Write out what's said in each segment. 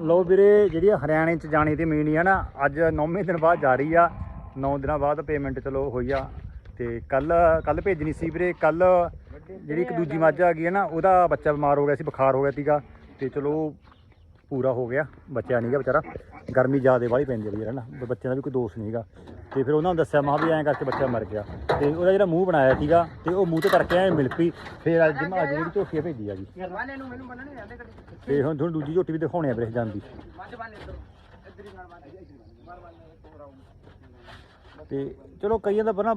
ਲੋ ਵੀਰੇ, ਜਿਹੜੀ ਹਰਿਆਣੇ ਚ ਜਾਣੀ ਤੇ ਮੀਣੀ ਆ ਨਾ, ਅੱਜ 9ਵੇਂ ਦਿਨ ਬਾਅਦ ਜਾ ਰਹੀ ਆ। 9 ਦਿਨਾਂ ਬਾਅਦ ਪੇਮੈਂਟ ਚਲੋ ਹੋਈ ਆ। ਤੇ ਕੱਲ ਕੱਲ ਭੇਜਣੀ ਸੀ ਵੀਰੇ, ਕੱਲ ਜਿਹੜੀ ਇੱਕ ਦੂਜੀ ਮੱਝ ਆ ਗਈ ਹੈ ਨਾ, ਉਹਦਾ ਬੱਚਾ ਬਿਮਾਰ ਹੋ ਗਿਆ ਸੀ, ਬੁਖਾਰ ਹੋ ਗਿਆ ਸੀਗਾ। ਤੇ ਚਲੋ ਪੂਰਾ ਹੋ ਗਿਆ ਬੱਚਾ ਨਹੀਂਗਾ ਵਿਚਾਰਾ। ਗਰਮੀ ਜ਼ਿਆਦੇ ਵਾਲੀ ਪੈਂਦੀ ਹੈ ਵੀਰੇ ਨਾ ਬੱਚਿਆਂ ਦਾ ਵੀ ਕੋਈ ਦੋਸ਼ ਨਹੀਂਗਾ ਤੇ ਫਿਰ ਉਹਨਾਂ ਨੂੰ ਦੱਸਿਆ, ਮਾ ਵੀ ਐਂ ਕਰਕੇ ਬੱਚਾ ਮਰ ਗਿਆ। ਤੇ ਉਹਦਾ ਜਿਹੜਾ ਮੂੰਹ ਬਣਾਇਆ ਸੀਗਾ, ਤੇ ਉਹ ਮੂੰਹ ਤੇ ਕਰਕੇ ਐ ਮਿਲ ਪਈ। ਫਿਰ ਅੱਜ ਮੈਂ ਅੱਜ ਜਿਹੜੀ ਝੋਟੀ ਭੇਜੀ ਆ ਜੀ। ਵਾਲੇ ਤੇ ਹੁਣ ਤੁਹਾਨੂੰ ਦੂਜੀ ਝੋਟੀ ਵੀ ਦਿਖਾਉਣੀ ਆ ਵੀਰੇ ਜਾਂਦੀ ਤੇ ਚਲੋ ਕਈਆਂ ਦਾ ਪਰ ਨਾ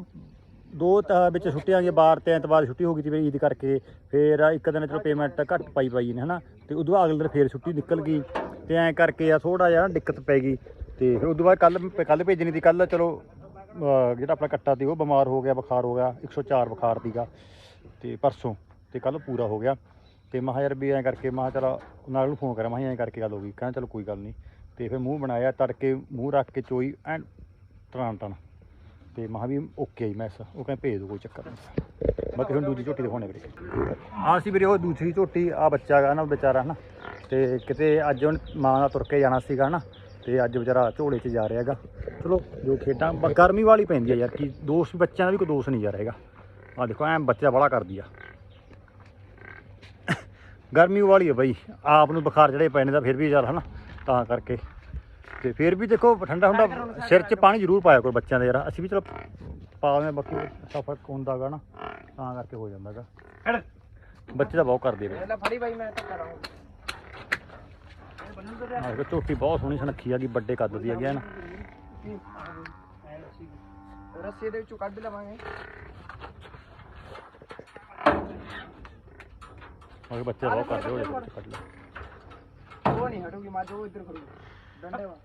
ਦੋ ਤਾਂ ਵਿੱਚ ਛੁੱਟੀਆਂ ਗਈਆਂ ਬਾਰ ਤੇ ਐਤਵਾਰ ਛੁੱਟੀ ਹੋ ਗਈ ਸੀ ਵੀ ਈਦ ਕਰਕੇ। ਫਿਰ ਇੱਕ ਦਿਨ ਚਲੋ ਪੇਮੈਂਟ ਘੱਟ ਪਾਈ ਪਾਈ ਨੇ, ਹਨਾ? ਤੇ ਉਦੋਂ ਬਾਅਦ ਅਗਲੇ ਦਿਨ ਫੇਰ ਛੁੱਟੀ ਨਿਕਲ ਗਈ। ਤੇ ਐਂ ਕਰਕੇ ਆ ਥੋੜਾ ਜਿਹਾ ਨਾ ਦਿੱਕਤ ਪੈ ਗਈ। ਤੇ ਫਿਰ ਉਦੋਂ ਬਾਅਦ ਕੱਲ ਕੱਲ ਭੇਜਣੀ ਸੀ। ਕੱਲ ਚਲੋ ਜਿਹੜਾ ਆਪਣਾ ਕੱਟਾ ਸੀ ਉਹ ਬਿਮਾਰ ਹੋ ਗਿਆ, ਬੁਖਾਰ ਹੋ ਗਿਆ 104 ਬੁਖਾਰ ਸੀਗਾ। ਤੇ ਪਰਸੋਂ ਤੇ ਕੱਲ ਪੂਰਾ ਹੋ ਗਿਆ। ਤੇ ਮੈਂ ਯਾਰ ਵੀ ਐਂ ਕਰਕੇ, ਮੈਂ ਕਿਹਾ ਚਲ ਨਾਲ ਨੂੰ ਫੋਨ ਕਰਾਂ, ਮੈਂ ਐਂ ਕਰਕੇ ਗੱਲ ਹੋ ਗਈ। ਕਹਿੰਦਾ ਚਲੋ ਕੋਈ ਗੱਲ ਨਹੀਂ। ਤੇ ਫਿਰ ਮੂੰਹ ਬਣਾਇਆ, ਤੜਕੇ ਮੂੰਹ ਰੱਖ ਕੇ ਚੋਈ ਐਨ ਟਰਾਂ ਟਣ ਤੇ ਮਹਾ ਵੀ ਓਕੇ ਜੀ ਇਸ ਉਹ ਕਹਿੰਦੇ ਭੇਜ ਦੋ ਕੋਈ ਚੱਕਰ ਨਹੀਂ। ਬਾਕੀ ਹੁਣ ਦੂਜੀ ਝੋਟੀ ਦਿਖਾਉਣੇ ਵੀਰੇ। ਆ ਸੀ ਵੀਰੇ ਉਹ ਦੂਸਰੀ ਝੋਟੀ ਆ ਬੱਚਾ ਗਾ ਨਾ ਵਿਚਾਰਾ ਹਨਾ, ਤੇ ਕਿਤੇ ਅੱਜ ਹੁਣ ਮਾਂ ਦਾ ਤੁਰ ਕੇ ਜਾਣਾ ਸੀਗਾ ਹਨਾ, ਤੇ ਅੱਜ ਵਿਚਾਰਾ ਝੋਲੇ 'ਚ ਜਾ ਰਿਹਾ ਹੈਗਾ। ਚਲੋ, ਜੋ ਖੇਡਾਂ ਗਰਮੀ ਵਾਲੀ ਪੈਂਦੀ ਆ ਯਾਰ, ਕਿ ਦੋਸਤ ਬੱਚਿਆਂ ਦਾ ਵੀ ਕੋਈ ਦੋਸਤ ਨਹੀਂ ਜਾ ਰਹੇਗਾ ਆ ਦੇਖੋ, ਐ ਬੱਚਾ ਬੜਾ ਕਰਦੀ ਆ। ਗਰਮੀ ਵਾਲੀ ਆ ਬਈ, ਆਪ ਨੂੰ ਬੁਖਾਰ ਜਿਹੜੇ ਪੈਣੇ ਨੇ ਤਾਂ ਫਿਰ ਵੀ ਯਾਰ ਹਨਾ, ਤਾਂ ਕਰਕੇ। ਤੇ ਫਿਰ ਵੀ ਦੇਖੋ ਠੰਡਾ ਠੰਡਾ ਸਿਰ 'ਚ ਪਾਣੀ ਜ਼ਰੂਰ ਪਾਇਆ ਕੋਈ ਬੱਚਿਆਂ ਦੇ ਯਾਰ। ਅਸੀਂ ਵੀ ਚਲੋ ਪਾ ਦਿੰਦੇ ਹਾਂ, ਬਾਕੀ ਸਫਰ ਹੁੰਦਾ ਗਾ ਨਾ ਤਾਂ ਕਰਕੇ ਹੋ ਜਾਂਦਾ ਗਾ। ਹੜ ਬੱਚੇ ਤਾਂ ਬਹੁਤ ਕਰਦੇ ਵੇ ਲੈ ਫੜੀ ਬਾਈ ਮੈਂ ਧੱਕਾ ਆਹ ਦੇਖੋ ਝੋਟੀ ਬਹੁਤ ਸੋਹਣੀ ਸੁਨੱਖੀ ਆ ਗਈ ਵੱਡੇ ਕੱਦ ਦੀ ਹੈਗੀ ਆ ਨਾ। ਰੱਸੀ ਦੇ ਵਿੱਚੋਂ ਕੱਢ ਲਵਾਂਗੇ। ਉਹ ਬੱਚੇ ਬਹੁਤ ਕਰਦੇ ਹੋਏ ਕੱਢ ਲੈ ਉਹ ਨਹੀਂ ਹਟੂਗੀ ਮੱਝ ਉਹ ਇੱਧਰ ਖੜੂ ਡੰਡੇ ਵਾ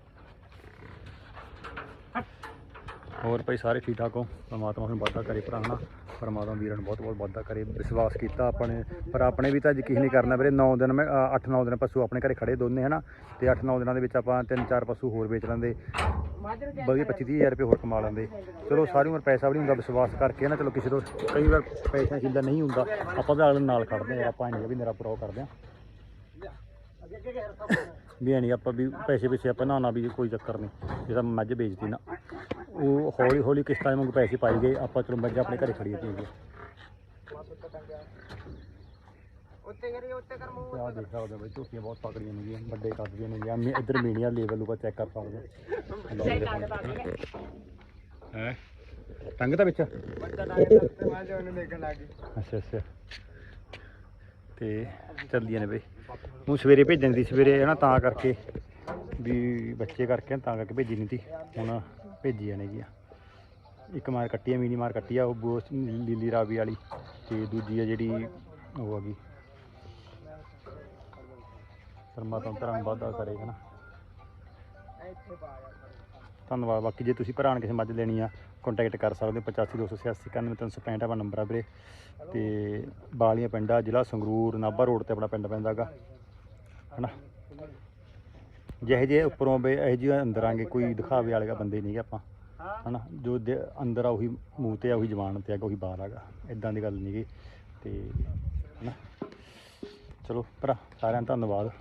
ਹੋਰ ਭਾਈ ਸਾਰੇ ਠੀਕ ਠਾਕ ਹੋ? ਪਰਮਾਤਮਾ ਤੁਹਾਨੂੰ ਵਾਧਾ ਕਰੇ ਭਰਾ, ਹਨਾ? ਪਰਮਾਤਮਾ ਵੀਰਾਂ ਨੂੰ ਬਹੁਤ ਬਹੁਤ ਵਾਧਾ ਕਰੇ। ਵਿਸ਼ਵਾਸ ਕੀਤਾ ਆਪਾਂ ਨੇ ਪਰ ਆਪਣੇ ਵੀ ਤਾਂ ਯਕੀਨ ਨਹੀਂ ਕਰਨਾ ਵੀਰੇ। 9 ਦਿਨ ਮੈਂ 8-9 ਦਿਨ ਪਸ਼ੂ ਆਪਣੇ ਘਰੇ ਖੜੇ ਦੋਨੇ, ਹਨਾ? ਤੇ 8-9 ਦਿਨਾਂ ਦੇ ਵਿੱਚ ਆਪਾਂ 3-4 ਪਸ਼ੂ ਹੋਰ ਵੇਚ ਲੈਂਦੇ। ਮੱਝ ਨੂੰ ਵਧੀਆ 25-30000 ਰੁਪਏ ਹੋਰ ਕਮਾ ਲੈਂਦੇ। ਚਲੋ, ਸਾਰੀ ਉਮਰ ਪੈਸਾ ਵੀ ਨਹੀਂ ਹੁੰਦਾ ਵਿਸ਼ਵਾਸ ਕਰਕੇ ਨਾ ਚਲੋ, ਕਿਸੇ ਤੋਂ ਕਈ ਵਾਰ ਪੈਸਾ ਜਿੰਦਾ ਨਹੀਂ ਹੁੰਦਾ। ਆਪਾਂ ਤਾਂ ਅਗਲੇ ਨਾਲ ਖੜਦੇ ਆ ਆਪਾਂ ਨਹੀਂ ਵੀ ਮੇਰਾ ਪ੍ਰੋ ਕਰਦੇ ਆ ਵੀ ਐਂ ਨਹੀਂ ਆਪਾਂ ਵੀ ਪੈਸੇ ਪਿੱਛੇ ਆਪਾਂ ਨਾ ਨਾ ਵੀ ਕੋਈ ਚੱਕਰ ਨਹੀਂ ਜਿਹਦਾ ਮੱਝ ਵੇਚਦੀ ਨਾ ਉਹ ਹੌਲੀ ਹੌਲੀ ਕਿਸ਼ਤਾਂ ਵਾਂਗੂ ਪੈਸੇ ਪਾਈ ਗਏ ਆਪਾਂ ਚਲੋ ਮੱਝ ਆਪਣੇ ਘਰੇ ਖੜੀ હતી ਉੱਤੇ ਕਰੀ ਉੱਤੇ ਕਰ ਮੂੰਹ ਆ ਦੇਖ ਸਕਦੇ ਹੋ ਬਈ ਝੋਟੀਆਂ ਬਹੁਤ ਤਕੜੀਆਂ ਨੇਗੀਆਂ ਵੱਡੇ ਕੱਦ ਦੀਆਂ ਨੇਗੀਆਂ ਮੀ- ਇੱਧਰ ਮੀਡੀਆ ਲੈਵਲ ਨੂੰ ਚੈੱਕ ਕਰ ਸਕਦੇ ਹੈ। ਟੰਗ ਤਾਂ ਵਿੱਚ ਅੱਛਾ ਅੱਛਾ। ਤੇ ਚੱਲੀਆਂ ਨੇ ਬਈ। ਹੁਣ ਸਵੇਰੇ ਭੇਜਣ ਦੀ ਸਵੇਰੇ ਨਾ ਤਾਂ ਕਰਕੇ ਵੀ ਬੱਚੇ ਕਰਕੇ ਤਾਂ ਕਰਕੇ ਭੇਜੀ ਨਹੀਂ ਤੀ। ਹੁਣ ਭੇਜੀਆਂ ਨੇਗੀਆਂ ਇੱਕ ਮਾਰ ਕੱਟੀ ਆ ਮੀਨੀ ਮਾਰ ਕੱਟੀ ਆ, ਉਹ ਬੋਸ ਲੀਲੀ ਰਾਵੀ ਵਾਲੀ ਤੇ ਦੂਜੀ ਆ ਜਿਹੜੀ ਉਹ ਆ ਗਈ। ਪਰਮਾਤਮਾ ਤਰ੍ਹਾਂ ਵਾਧਾ ਕਰੇਗਾ ਨਾ ਧੰਨਵਾਦ। ਬਾਕੀ ਜੇ ਤੁਸੀਂ ਭਰਾ ਨੇ ਕਿਸੇ ਮੱਝ ਲੈਣੀ ਆ ਕੰਟੈਕਟ ਕਰ ਸਕਦੇ ਹੋ। 8528 91365 ਆਪਣਾ ਨੰਬਰ ਆ ਵੀਰੇ। ਤੇ ਬਾਲੀਆਂ ਪਿੰਡ, ਜ਼ਿਲ੍ਹਾ ਸੰਗਰੂਰ, ਨਾਭਾ ਰੋਡ ਤੇ ਆਪਣਾ ਪਿੰਡ ਪੈਂਦਾ ਗਾ। ਹਨਾ? ਜਿਹੇ ਜੇ ਉੱਪਰੋਂ ਬੇ ਇਹੋ ਜਿਹੇ ਅੰਦਰ ਆਂਗੇ, ਕੋਈ ਦਿਖਾਵੇ ਵਾਲੇ ਬੰਦੇ ਨਹੀਂਗੇ ਆਪਾਂ, ਹਨਾ? ਜੋ ਦੇ- ਅੰਦਰ ਆ ਉਹੀ ਮੂੰਹ ਤੇ ਆ, ਉਹੀ ਜ਼ਬਾਨ ਤੇ ਆ ਉਹੀ ਬਾਹਰ ਆਗਾ ਇਦਾਂ ਦੀ ਗੱਲ ਨਹੀਂ ਨਹੀਂਗੀ ਤੇ, ਹਨਾ? ਚਲੋ ਭਰਾ, ਸਾਰਿਆਂ ਦਾ ਧੰਨਵਾਦ।